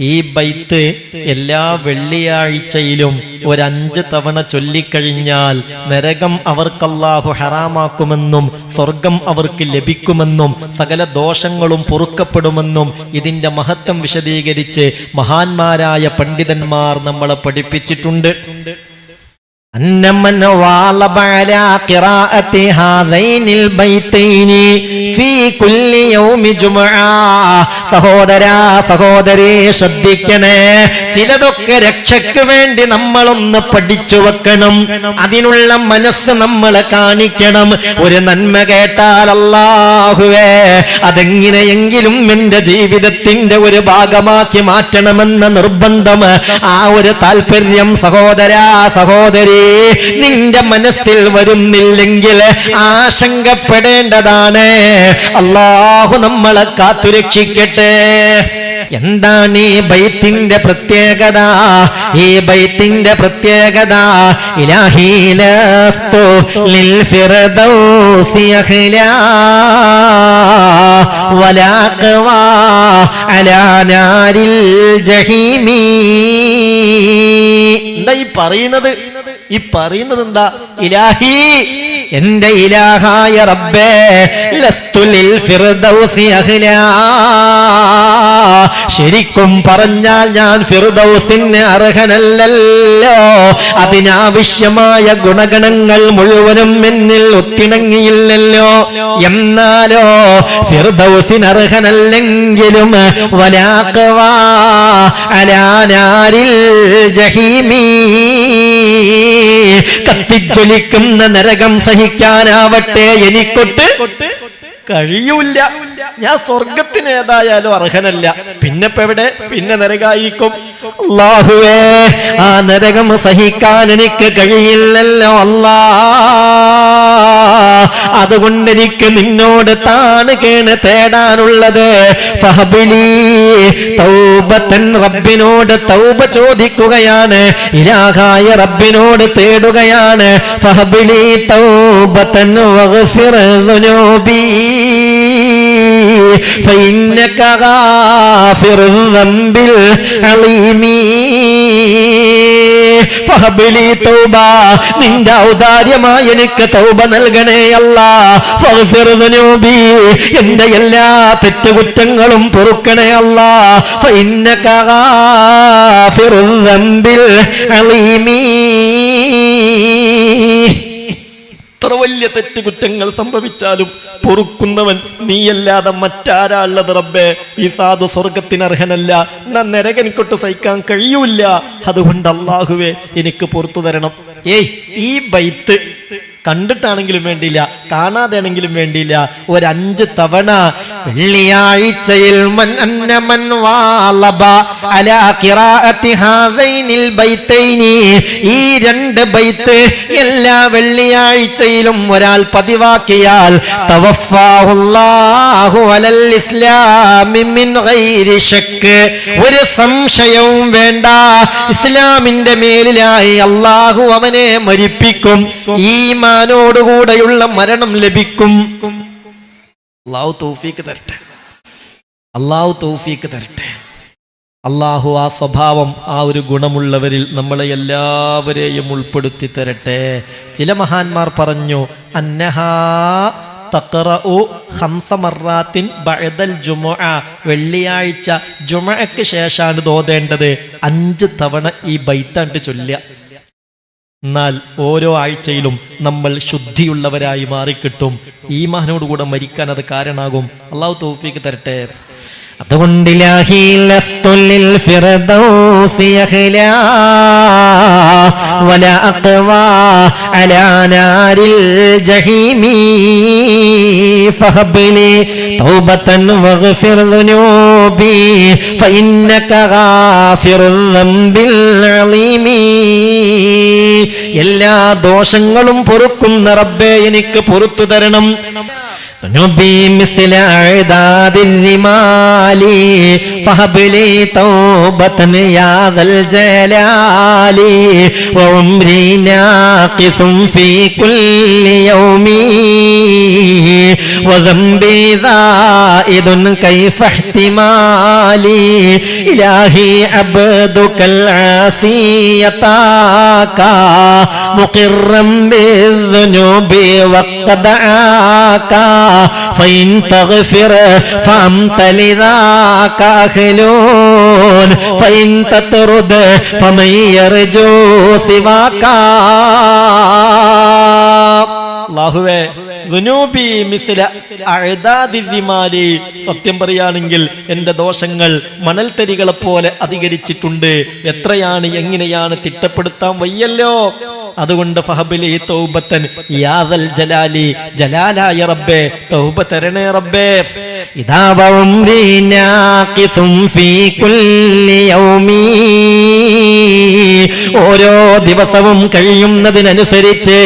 ഈ ബൈത്ത് എല്ലാ വെള്ളിയാഴ്ചയിലും ഒരഞ്ച് തവണ ചൊല്ലിക്കഴിഞ്ഞാൽ നരകം അവർക്കല്ലാഹു ഹറാമാക്കുമെന്നും സ്വർഗം അവർക്ക് ലഭിക്കുമെന്നും സകല ദോഷങ്ങളും പൊറുക്കപ്പെടുമെന്നും ഇതിന്റെ മഹത്വം വിശദീകരിച്ച് മഹാന്മാരായ പണ്ഡിതന്മാർ നമ്മളെ പഠിപ്പിച്ചിട്ടുണ്ട്. أن من واظب على قراءة هذين البيتين في كل يوم جمعة സഹോദരാ സഹോദരി ശ്രദ്ധിക്കണേ ചിലതൊക്കെ രക്ഷയ്ക്ക് വേണ്ടി നമ്മളൊന്ന് പഠിച്ചു വെക്കണം അതിനുള്ള മനസ്സ് നമ്മൾ കാണിക്കണം ഒരു നന്മ കേട്ടാൽ അല്ലാഹുവേ അതെങ്ങനെയെങ്കിലും എന്റെ ജീവിതത്തിന്റെ ഒരു ഭാഗമാക്കി മാറ്റണമെന്ന നിർബന്ധം ആ ഒരു താല്പര്യം സഹോദരാ സഹോദരി നിന്റെ മനസ്സിൽ വരുന്നില്ലെങ്കിൽ ആശങ്കപ്പെടേണ്ടതാണ്. അള്ളാഹു നമ്മളെ കാത്തുരക്ഷിക്കട്ടെ. എന്താണ് ഈ ബൈത്തിന്റെ പ്രത്യേകത? ഈ ബൈത്തിന്റെ പ്രത്യേകത ഇലാഹീലസ്തു ലിൽ നാരിൽ ജഹീമി. എന്താ ഈ പറയുന്നത്? ഈ പറയുന്നത് എന്താ ഇലാഹി. എന്റെ ഇലാഹായ റബ്ബേ ഫിർദൗസി ശരിക്കും പറഞ്ഞാൽ ഞാൻ ഫിർദൗസിന് അർഹനല്ലല്ലോ. അതിനാവശ്യമായ ഗുണഗണങ്ങൾ മുഴുവനും എന്നിൽ ഒത്തിണങ്ങിയില്ലല്ലോ. എന്നാലോ ഫിർദൗസിന് അർഹനല്ലെങ്കിലും വലാക്കവാ അലാനാരിൽ ജഹീമീ. കത്തിജ്വലിക്കുന്ന നരകം സഹിക്കാനാവട്ടെ എനിക്കൊട്ട് കഴിയൂല്ല. ഞാൻ സ്വർഗത്തിന് ഏതായാലും അർഹനല്ല. പിന്നെ എവിടെ? പിന്നെ നരകായിരിക്കും അള്ളാഹുവേ ആ നരകം സഹിക്കാൻ എനിക്ക് കഴിയില്ലല്ലോ അല്ലാ. അതുകൊണ്ട് എനിക്ക് നിന്നോട് താണുകേണ് തേടാനുള്ളത്. റബ്ബിനോട് തൗബ ചോദിക്കുകയാണ്. ഇലാഹായ റബ്ബിനോട് തേടുകയാണ്. ഫഹബിലി തൗബത്തൻ ഫൈന്നക്കാ غافر الذنب العظيم ഫഹബിലി തൗബ നിന്റെ ഔദാര്യമായി എനിക്ക് തൗബ നൽകണേ അല്ല ഫഗ്ഫിർ ദുനൂബി എന്റെ എല്ലാ തെറ്റുകുറ്റങ്ങളും പൊറുക്കണേ അല്ല ഫഇന്നക വലിയ തെറ്റുകുറ്റങ്ങൾ സംഭവിച്ചാലും പൊറുക്കുന്നവൻ നീയല്ലാതെ മറ്റാരാ ഉള്ളത് റബ്ബേ. ഈ സാധു സ്വർഗത്തിന് അർഹനല്ല എന്നാ നരകനിക്കൊട്ട് സഹിക്കാൻ കഴിയൂല അതുകൊണ്ട് അള്ളാഹുവേ എനിക്ക് പുറത്തു തരണം. ഏയ് ഈ ബൈത്ത്. കണ്ടിട്ടാണെങ്കിലും വേണ്ടിയില്ല കാണാതെയാണെങ്കിലും വേണ്ടിയില്ല ഒരഞ്ച് തവണ വെള്ളിയാഴ്ചയിൽ ഈ രണ്ട് ബൈത്ത് എല്ലാ വെള്ളിയാഴ്ചയിലും ഒരാൾ പതിവാക്കിയാൽ ഒരു സംശയവും വേണ്ട ഇസ്ലാമിന്റെ മേലിലായി അള്ളാഹു അവനെ മരിപ്പിക്കും. ഈമാനോടുകൂടെയുള്ള മരണം ലഭിക്കും. അള്ളാഹു തൗഫീക്ക് തരട്ടെ. അള്ളാഹു തൗഫീക്ക് തരട്ടെ. അള്ളാഹു ആ സ്വഭാവം ആ ഒരു ഗുണമുള്ളവരിൽ നമ്മളെ എല്ലാവരെയും ഉൾപ്പെടുത്തി തരട്ടെ. ചില മഹാന്മാർ പറഞ്ഞു വെള്ളിയാഴ്ച ജുമുഅക്ക് ശേഷമാണ് തോതേണ്ടത്. അഞ്ച് തവണ ഈ ബൈത്താണ്ട് ചൊല്ലുക. എന്നാൽ ഓരോ ആഴ്ചയിലും നമ്മൾ ശുദ്ധിയുള്ളവരായി മാറിക്കിട്ടും. ഈ മഹനോടുകൂടെ മരിക്കാൻ അത് കാരണമാകും അള്ളാഹു തൗഫീക്ക് തരട്ടെ. അതുകൊണ്ട് എല്ലാ ദോഷങ്ങളും പൊറുക്കുന്ന റബ്ബെ എനിക്ക് പൊറത്തു തരണം ذنوبي مثل أعداد الرمال فهب لي توبة يا ذا الجلال وعمري ناقص في كل يوم وذنبي زائد كيف احتمالي إلهي عبدك العاصي يطاك مقرا بالذنوب وقد دعاك فإن تغفر فأنت لذاك أخلون فإن تطرد فمن يرجو سواك അള്ളാഹുവേ സത്യം പറയുകയാണെങ്കിൽ എന്റെ ദോഷങ്ങൾ മണൽത്തരികളെ പോലെ അധികരിച്ചിട്ടുണ്ട്. എത്രയാണ് എങ്ങനെയാണ് തിട്ടപ്പെടുത്താൻ വയ്യല്ലോ? അതുകൊണ്ട് ഫഹബിലി തൗബത്തൻ യാദൽ ജലാലി ജലാലായ റബ്ബേ തൗബ തരണേ റബ്ബേ. ഓരോ ദിവസവും കഴിയുന്നതിനനുസരിച്ച്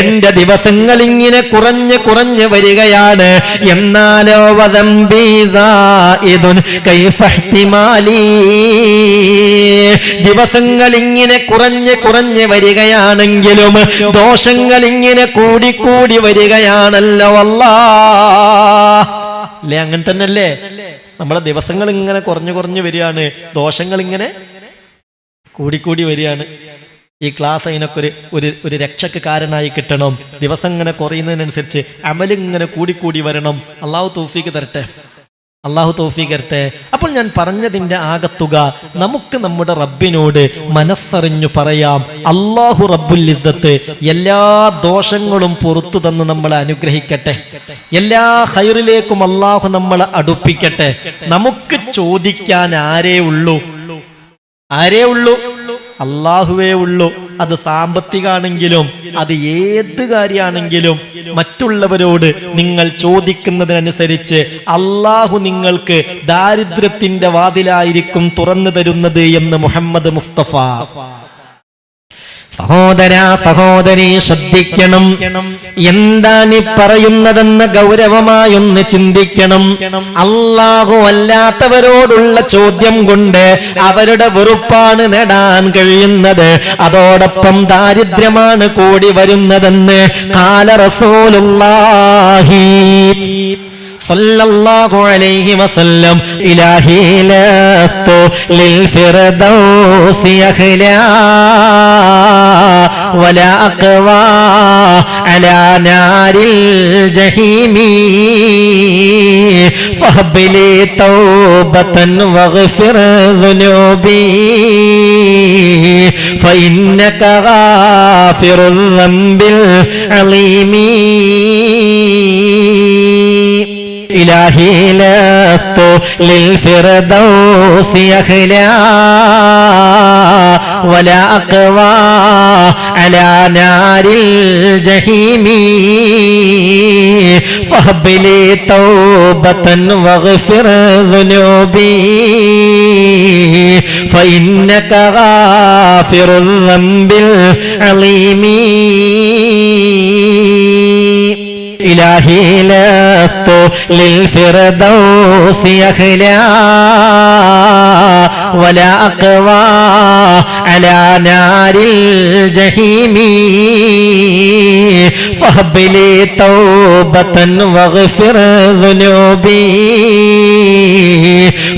എന്റെ ദിവസങ്ങൾ ഇങ്ങനെ കുറഞ്ഞ് കുറഞ്ഞ് വരികയാണ്. എന്നാലോ വതം ദിവസങ്ങൾ ഇങ്ങനെ കുറഞ്ഞ് കുറഞ്ഞ് വരികയാണെങ്കിലും ദോഷങ്ങൾ ഇങ്ങനെ കൂടിക്കൂടി വരികയാണല്ലോ അല്ലാ അല്ലേ? അങ്ങനെ തന്നെയല്ലേ? നമ്മളെ ദിവസങ്ങൾ ഇങ്ങനെ കുറഞ്ഞു കുറഞ്ഞു വരികയാണ്. ദോഷങ്ങൾ ഇങ്ങനെ കൂടിക്കൂടി വരികയാണ്. ഈ ക്ലാസ് അതിനൊക്കെ ഒരു ഒരു ഒരു രക്ഷക്ക് കാരനായി കിട്ടണം. ദിവസം ഇങ്ങനെ കുറയുന്നതിനനുസരിച്ച് അമലിങ്ങനെ കൂടിക്കൂടി വരണം. അള്ളാഹു തൂഫിക്ക് തരട്ടെ. അള്ളാഹു തോഫീകരട്ടെ അപ്പോൾ ഞാൻ പറഞ്ഞതിന്റെ ആകത്തുക നമുക്ക് നമ്മുടെ റബ്ബിനോട് മനസ്സറിഞ്ഞു പറയാം. അള്ളാഹു റബ്ബുൽ ഇസ്സത്ത് എല്ലാ ദോഷങ്ങളും പുറത്തു തന്ന് നമ്മളെ അനുഗ്രഹിക്കട്ടെ. എല്ലാ ഹൈറിലേക്കും അള്ളാഹു നമ്മളെ അടുപ്പിക്കട്ടെ. നമുക്ക് ചോദിക്കാൻ ആരേ ഉള്ളൂ? ആരേ ഉള്ളൂ? അള്ളാഹുവേ ഉള്ളൂ. അത് സാമ്പത്തികാണെങ്കിലും അത് ഏത് കാര്യമാണെങ്കിലും മറ്റുള്ളവരോട് നിങ്ങൾ ചോദിക്കുന്നതിനനുസരിച്ച് അള്ളാഹു നിങ്ങൾക്ക് ദാരിദ്ര്യത്തിന്റെ വാതിലായിരിക്കും തുറന്നു തരുന്നത് എന്ന് മുഹമ്മദ് മുസ്തഫ. സഹോദര സഹോദരി ശ്രദ്ധിക്കണം. എന്താണ് ഈ പറയുന്നതെന്ന് ഗൗരവമായൊന്ന് ചിന്തിക്കണം. അള്ളാഹു അല്ലാത്തവരോടുള്ള ചോദ്യം കൊണ്ട് അവരുടെ വെറുപ്പാണ് നേടാൻ കഴിയുന്നത്. അതോടൊപ്പം ദാരിദ്ര്യമാണ് കൂടി വരുന്നതെന്ന് കാലറസോലുല്ലാഹി റസൂലുള്ളാഹി സല്ലല്ലാഹു അലൈഹി വസല്ലം ഇലാഹിലസ്തു ലിൽ ഫിർദൗസ് للفردوس يخلا ولا أقوى على نار الجحيم فهب لي توبة واغفر ذنوبي فإنك غافر الذنب العظيم إلهي لست للفردوس يخلا ولا أقوى على نار الجحيم فهب لي توبة واغفر ذنوبي فإنك غافر الذنب العظيم إلهي لست للفردوس يخلا ولا أقوى على نار الجحيم فهب لي توبة واغفر ذنوبي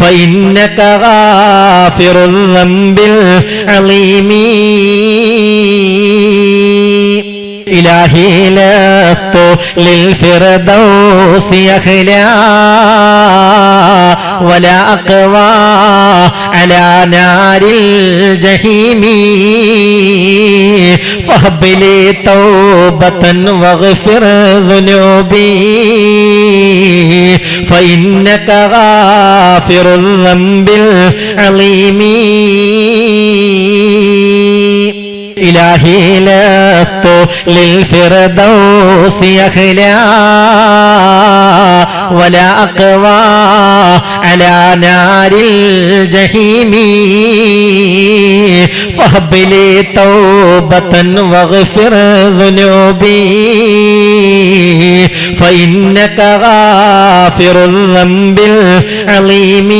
فإنك غافر الذنب العظيم إلهي لست للفردوس يخلا ولا أقوى على نار الجحيم فهب لي توبة واغفر ذنوبي فإنك غافر الذنب العظيم إلهي لست للفردوس يخلا ولا أقوى على نار الجحيم فهب لي توبة واغفر ذنوبي فإنك غافر الذنب العظيم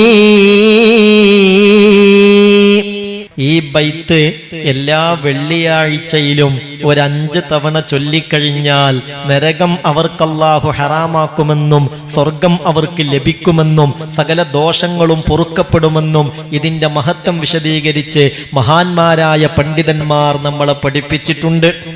ഈ ബൈത്ത് എല്ലാ വെള്ളിയാഴ്ചയിലും ഒരഞ്ച് തവണ ചൊല്ലിക്കഴിഞ്ഞാൽ നരകം അവർക്കല്ലാഹു ഹറാമാക്കുമെന്നും സ്വർഗം അവർക്ക് ലഭിക്കുമെന്നും സകല ദോഷങ്ങളും പൊറുക്കപ്പെടുമെന്നും ഇതിന്റെ മഹത്വം വിശദീകരിച്ച് മഹാന്മാരായ പണ്ഡിതന്മാർ നമ്മളെ പഠിപ്പിച്ചിട്ടുണ്ട്.